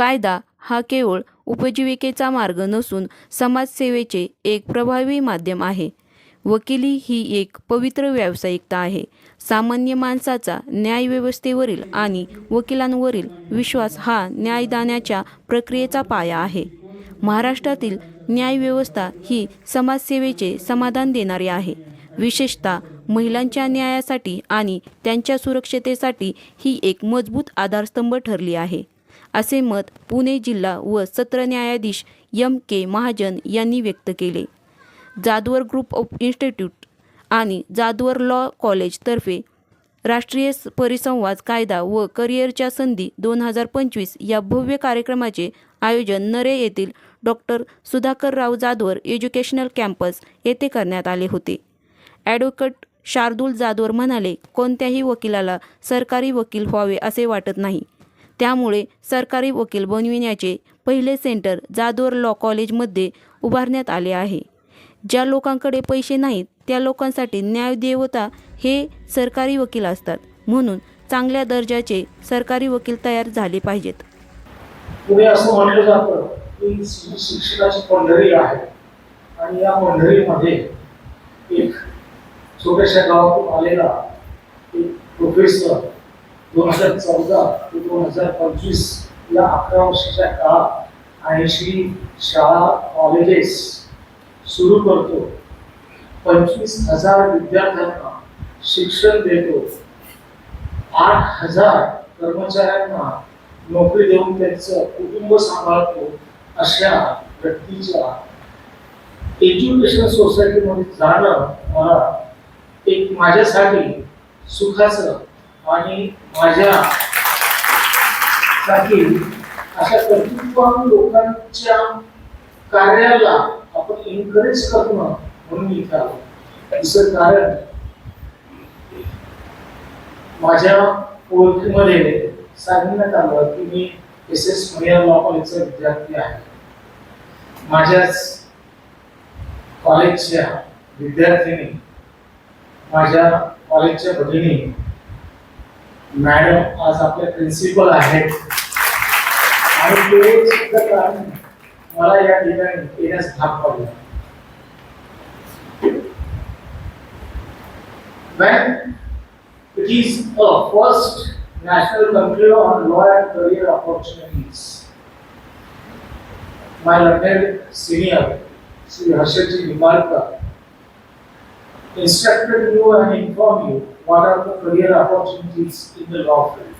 कायदा हा केवळ उपजीविकेचा मार्ग नसून समाजसेवेचे एक प्रभावी माध्यम आहे. वकिली ही एक पवित्र व्यावसायिकता आहे. सामान्य माणसाचा न्यायव्यवस्थेवरील आणि वकिलांवरील विश्वास हा न्यायदानाच्या प्रक्रियेचा पाया आहे. महाराष्ट्रातील न्यायव्यवस्था ही समाजसेवेचे समाधान देणारी आहे. विशेषतः महिलांच्या न्यायासाठी आणि त्यांच्या सुरक्षतेसाठी ही एक मजबूत आधारस्तंभ ठरली आहे. असे मत पुणे जिल्हा व सत्र न्यायाधीश यम के महाजन यांनी व्यक्त केले. जादवर ग्रुप ऑफ इन्स्टिट्यूट आणि जादवर लॉ कॉलेजतर्फे राष्ट्रीय परिसंवाद कायदा व करिअरच्या संधी दोन हजार पंचवीस या भव्य कार्यक्रमाचे आयोजन नरे येथील doctor Sudhakarrao Jadhavar educational campus येथे करण्यात आले होते. ॲडव्होकेट शार्दूल जाधवर म्हणाले कोणत्याही वकिलाला सरकारी वकील व्हावे असे वाटत नाही. त्यामुळे सरकारी वकील बनविण्याचे पहिले सेंटर जादोर लॉ कॉलेजमध्ये उभारण्यात आले आहे. ज्या लोकांकडे पैसे नाहीत त्या लोकांसाठी न्यायदेवता हे सरकारी वकील असतात. म्हणून चांगल्या दर्जाचे सरकारी वकील तयार झाले पाहिजेत. पुढे असं म्हटलं जातं की शिक्षणाची पंढरी आहे आणि या पंढरीमध्ये एक छोट्याशा गावातून आलेला एक प्रोफेसर दोन हजार चौदा ते दोन हजार पंचवीस या अकरा वर्षाच्या काळात ऐंशी शाळा कॉलेजेस सुरू करतो. पंचवीस हजार विद्यार्थ्यांना शिक्षण देतो. आठ हजार कर्मचाऱ्यांना नोकरी देऊन त्यांचं कुटुंब सांभाळतो अशा व्यक्तीच्या एज्युकेशन सोसायटीमध्ये जाणं मला एक माझ्यासाठी सुखाचं आणि माझ्या साठी अशा कर्तृत्वान लोकांच्या कार्याला आपण एनकरेज करणं म्हणून इथे आलो. दुसरं कारण माझ्या ओळखीमध्ये सांगण्यात आलं की मी एस एस महिला लॉ कॉलेजचा विद्यार्थी आहे. माझ्याच कॉलेजच्या विद्यार्थिनी माझ्या कॉलेजच्या भगिनी मॅडम आज आपल्या प्रिन्सिपल आहेत आणि ते सुद्धा कारण मला या ठिकाणी येण्यास भाग पडला When it is a first national conclave on law and career opportunities. My learned senior, Sri Harshaji Nimalkar, instructed you and informed you what are the career opportunities in the law field.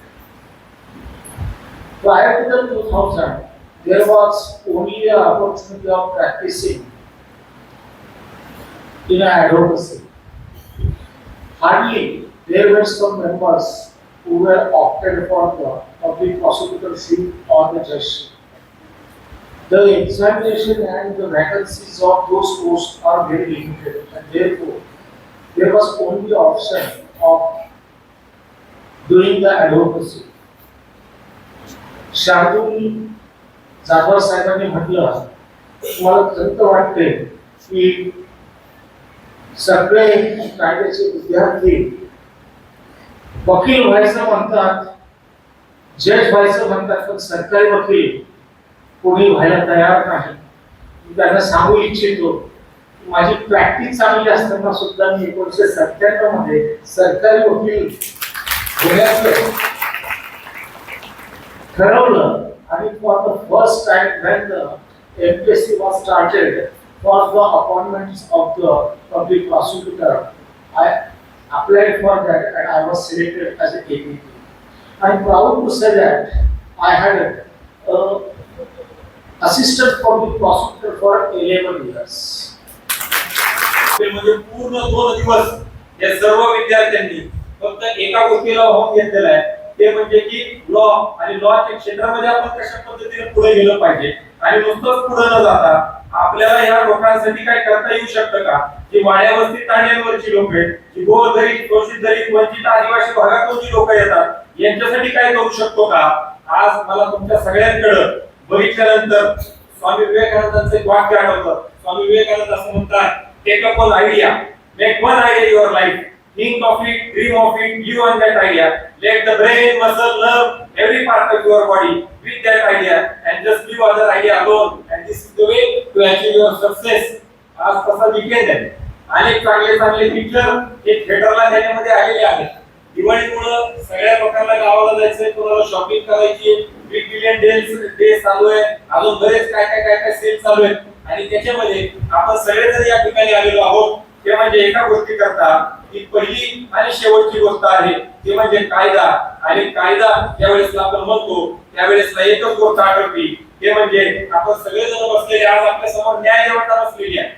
Prior to the 2000, there was only the opportunity of practicing in a advocacy. Hardly there were some members who were opted for the public prosecutorship or the judgeship. The examination and the vacancies of those posts are very limited and therefore there was only option of doing the advocacy. Shardul Jadhav साहेबांनी म्हटलं मला खंत वाटते की सगळे कायद्याचे विद्यार्थी वकील व्हायचं म्हणतात जज व्हायचं म्हणतात पण सरकारी वकील कोणी व्हायला तयार नाही मी त्यांना सांगू इच्छितो माझी प्रॅक्टिस चांगली असताना सुद्धा मी एकोणीसशे सत्त्याण्णव मध्ये सरकारी वकील होण्याचं ठरवलं आणि for the first time when the MPSC was started for the appointments of the public prosecutor. I applied for that and I was selected as a KPP. I'm proud to say that I had a assistant public prosecutor for 11 years. ते म्हणजे पूर्ण दोन दिवस या सर्व विद्यार्थ्यांनी फक्त एका गोष्टीला होम घेतलेला आहे. ते म्हणजे की लॉ आणि लॉच्या क्षेत्रामध्ये आपण कशा पद्धतीने पुढे गेलं पाहिजे? आणि नुसतंच पुढे न जाता आपल्याला या लोकांसाठी काय करता येऊ शकतं का? की वाड्या ताण्यांवरची लोक आहेत जी गोरगरीब शोषित दलित वंचित आदिवासी भागातून जी लोक येतात यांच्यासाठी काय करू शकतो का? आज मला तुमच्या सगळ्यांकडं बघितल्यानंतर स्वामी विवेकानंदांचं एक वाक्य आठवतं. स्वामी विवेकानंद असं म्हणतात Take up one idea. Make one idea your life. think of it, dream of it, live on that idea. Let the brain, muscle, nerve, every part of your body with that idea and just leave other idea alone. And this is the way to achieve your success. आज तसा weekend आहे अनेक चांगले चांगले picture हे थिएटरला त्याच्यामध्ये आलेले आहेत दिवाळीमुळं सगळ्या लोकांना गावाला जायचंय कोणाला शॉपिंग करायची बिग बिलियन डेज डे चालू आहे अजून बरेच काय काय काय काय सेल चालू आहेत आणि त्याच्यामध्ये आपण सगळेजण या ठिकाणी आलेलो आहोत. ते म्हणजे एका गोष्टी करता ही पहिली आणि शेवटची गोष्ट आहे ती म्हणजे कायदा. आणि कायदा ज्यावेळेस आपण म्हणतो त्यावेळेस एकच गोष्ट आठवती ते म्हणजे आपण सगळेजण बसलेले आज आपल्यासमोर न्याय देवता बसलेली आहे.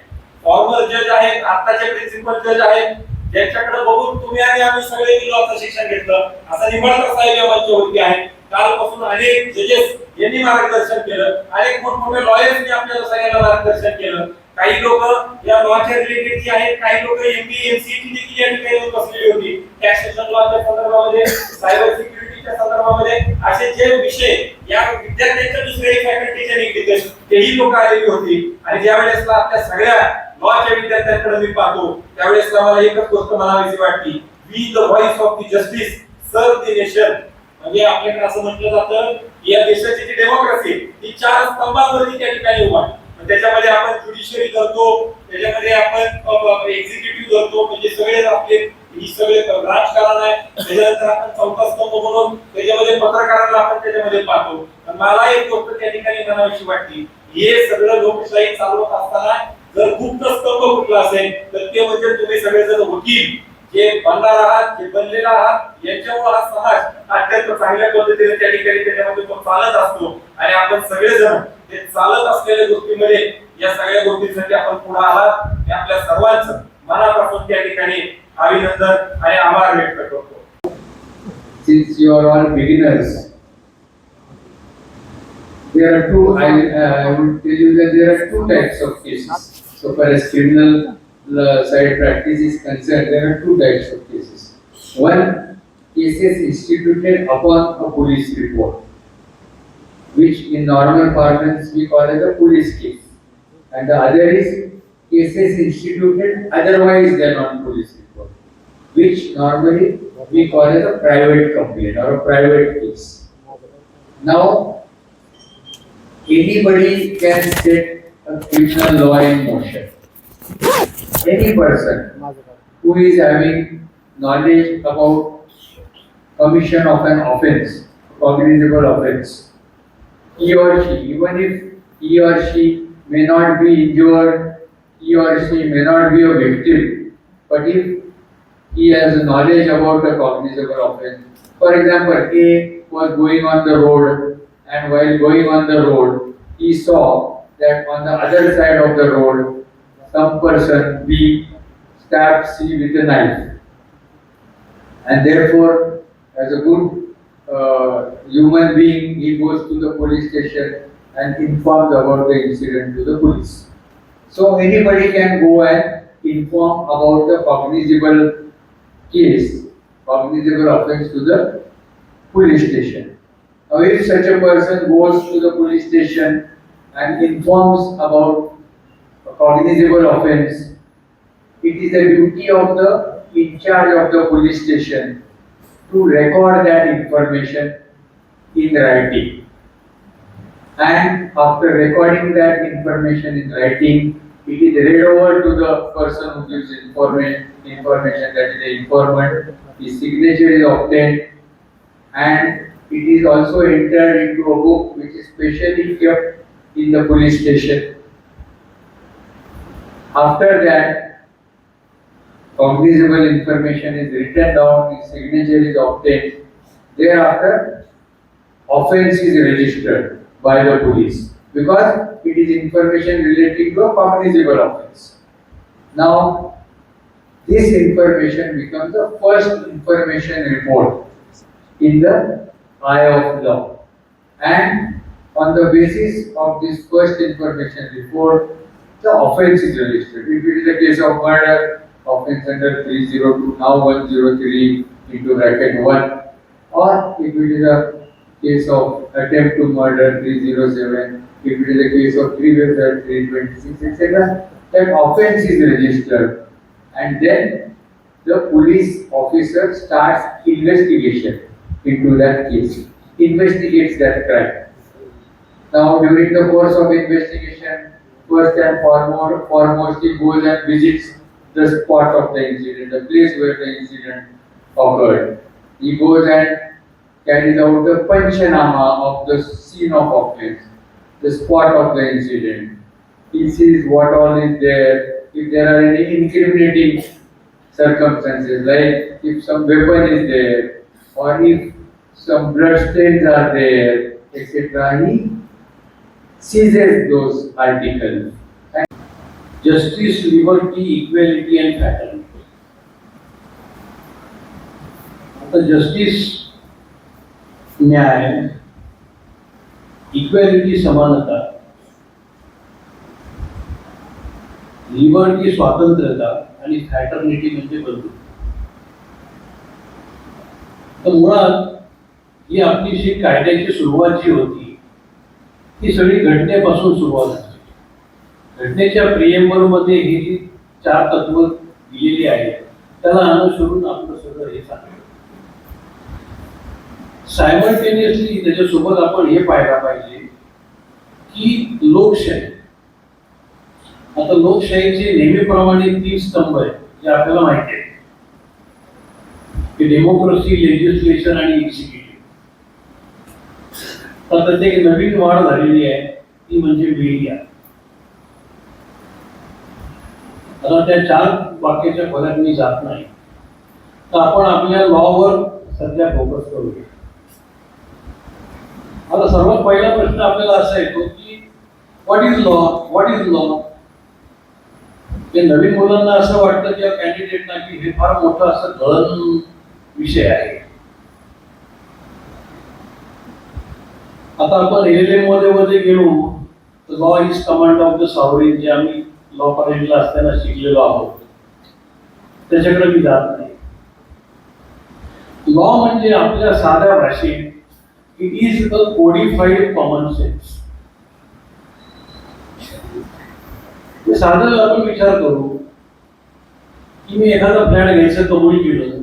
फॉर्मर जज आहेत आताचे प्रिन्सिपल जज आहेत. ज्यांच्याकडे बघून तुम्ही आणि आम्ही सगळे लॉचं शिक्षण घेतलं असा निंबाळकर साहेब या मंचावरती आहे. कालपासून अनेक जजेस यांनी मार्गदर्शन केलं. अनेक मोठमोठे लॉयर्सनी आपल्याला सगळ्यांना मार्गदर्शन केलं. काही लोक या लॉच्या रिलेटेड जी आहेत काही लोक एमबी एमसीटी देखील या ठिकाणी येऊन बसलेली होती. टॅक्सेशन लॉच्या संदर्भामध्ये सायबर सिक्युरिटीच्या संदर्भामध्ये असे जे विषय या विद्यार्थ्यांच्या दुसऱ्याही फॅकल्टीच्या निगडीत तेही लोक आलेली होती. आणि ज्या वेळेस आपल्या सगळ्या लॉच्या विद्यार्थ्यांकडे मी पाहतो त्यावेळेस मला एकच गोष्ट म्हणावीशी वाटली. We the voice of the justice serve the nation म्हणजे आपल्याकडे असं म्हटलं जातं की या देशाची जी डेमोक्रेसी ती चार स्तंभांवरती त्या ठिकाणी उभा आहे. त्याच्यामध्ये आपण ज्युडिशरी करतो त्याच्यामध्ये आपण एक्झिक्युटिव्ह करतो म्हणजे सगळे आपले ही सगळे राजकारण आहे. त्याच्यानंतर आपण चौथा स्तंभ म्हणून त्याच्यामध्ये पत्रकारांना आपण त्याच्यामध्ये पाहतो. मला एक गोष्ट त्या ठिकाणी म्हणावीशी वाटली हे सगळं लोकशाही चालवत असताना जर गुप्त स्तंभ कुठला असेल तर ते म्हणजे तुम्ही सगळेजण वकील. जे बनणार आहात जे बनलेला आहात यांच्यावर हा समाज अत्यंत चांगल्या पद्धतीने त्या ठिकाणी त्याच्यामध्ये तो चालत असतो. आणि आपण सगळेजण ते चालत असलेल्या गोष्टीमध्ये या सगळ्या गोष्टींसाठी आपण पुढे आहात हे आपल्या सर्वांचं मनापासून त्या ठिकाणी अभिनंदन आणि आभार व्यक्त करतो. Since you are all beginners, there are two, I, uh, I will tell you that there are two types of cases. So far as criminal side practice is concerned, there are two types of cases. One, cases instituted upon a police report, which in normal parlance we call as a police case. And the other is cases instituted otherwise than on police report which normally we call as a private complaint or a private case. Now, anybody can set a criminal law in motion. Any person who is having knowledge about commission of an offense, cognizable offense, he or she, even if he or she may not be injured, he or she may not be a victim, but if he has knowledge about the cognizable offense. For example, A was going on the road and while going on the road, he saw that on the other side of the road, some person B stabbed C with a knife. And therefore, as a good uh, human being, he goes to the police station and informs about the incident to the police. So anybody can go and inform about the cognizable case, cognizable offense to the police station. Now, if such a person goes to the police station and informs about cognizable offense, it is the duty of the in charge of the police station to record that information in writing. And after recording that information in writing, it is read over to the person who gives information, information that is the informant, his signature is obtained, and it is also entered into a book which is specially kept in the police station. After that, cognizable information is written down, his signature is obtained. Thereafter, offense is registered by the police because it is information relating to a cognizable offense. Now, this information becomes the first information report in the eye of law. And on the basis of this first information report, the offense is registered. If it is a case of murder, offense under 302, now 103 into bracket 1. Or if it is a case of attempt to murder 307, if it is a case of previous at 326, etc., that offense is registered. And then the police officer starts investigation into that case, investigates that crime. Now during the course of investigation, first and foremost, foremost he goes and visits the spot of the incident, the place where the incident occurred. He goes and carries out the panchanama of the scene of offense, the spot of the incident. He sees what all is there, if there are any incriminating circumstances, like if some weapon is there, or if some blood stains are there, etc. He seizes those articles. justice, liberty, equality and fraternity. आता justice न्याय equality समानता liberty स्वातंत्र्यता आणि fraternity म्हणजे बंधू तर मुळात ही आपली जी कायद्याची सुरुवात जी होती ती सगळी घटनेपासून सुरुवात असते घटनेच्या प्रियंबरमध्ये ही जी चार तत्व दिलेली आहेत त्याला अनुसरून आपलं सगळं हे सांगतो सायमल्टेनियसली त्याच्यासोबत आपण हे पाहायला पाहिजे की लोकशाही. आता लोकशाहीचे नेहमीप्रमाणे तीन स्तंभ आहेत जे आपल्याला माहिती आहे की डेमोक्रेसी लेजिस्लेशन आणि एक्झिक्युटिव्ह तर एक नवीन वाढ झालेली आहे ती म्हणजे मीडिया आता त्या चार वाक्याच्या खोल्यात मी जात नाही. तर आपण आपल्या लॉवर सध्या फोकस करूया. आता सर्वात पहिला प्रश्न आपल्याला असा येतो की what is law what is law ते नवीन मुलांना असं वाटतं किंवा कॅन्डिडेटना की हे फार मोठं असं गळन विषय आहे. आता आपण एल एममध्ये मध्ये गेलो तर law is command of the sovereign जे आम्ही लॉ कॉलेजला असताना शिकलेलो आहोत. त्याच्याकडे मी जात नाही. लॉ म्हणजे आपल्या साध्या भाषेत it is a codified common sense साधं आपण विचार करू की मी एखादा फ्लॅट घ्यायचं कबूल केलं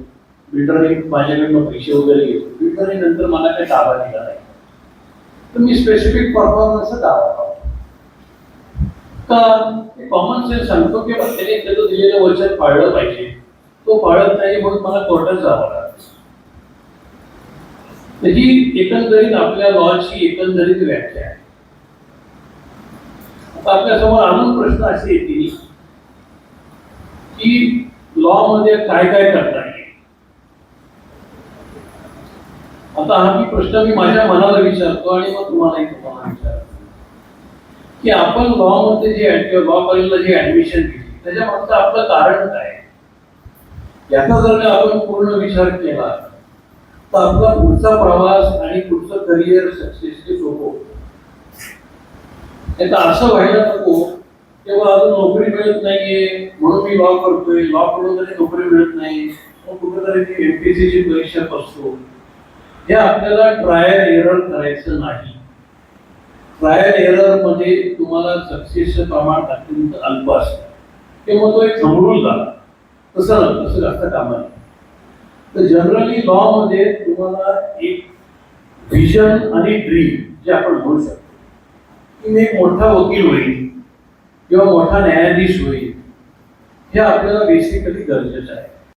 बिल्डरने माझ्याकडनं पैसे वगैरे घेतो बिल्डरने नंतर मला काही ताबा दिला नाही. तुम्ही स्पेसिफिक परफॉर्मन्स दावा करतो कॉमन सेन्स सांगतो की त्याने त्याचं दिलेलं वचन पाळलं पाहिजे. तो पाळत नाही म्हणून मला कोर्टात जावं लागतं. तर ही एकंदरीत आपल्या लॉची एकंदरीत व्याख्या आहे. आता आपल्यासमोर अजून प्रश्न असे येतील की लॉ मध्ये काय काय करतात? आता हा मी प्रश्न मी माझ्या मनाला विचारतो आणि मग तुम्हालाही तुम्हाला विचारतो. की आपण लॉ मध्ये जे लॉ कॉलेजला जी ऍडमिशन दिली त्याच्या मागचं आपलं कारण काय? याचा जर का आपण पूर्ण विचार केला तर आपला पुढचा प्रवास आणि पुढचं करिअर सक्सेसचे होतो. होतं. नाही तर असं व्हायला नको तेव्हा अजून नोकरी मिळत नाहीये म्हणून मी लॉ करतोय लॉ करून तरी नोकरी मिळत नाही. मग कुठेतरी ती एमपीएससी ची परीक्षा बसतो. हे आपल्याला ट्रायल एरर करायचं नाही. ट्रायल एररमध्ये तुम्हाला सक्सेसचं प्रमाण अत्यंत अल्प असतं. ते मग तो एक समजून झाला तसं ना तसं जास्त कामा नाही. तर जनरली लॉ मध्ये तुम्हाला एक व्हिजन आणि ड्रीम जे आपण म्हणू शकतो. की मी एक मोठा वकील होईल किंवा मोठा न्यायाधीश होईल हे आपल्याला बेसिकली गरजेचं आहे.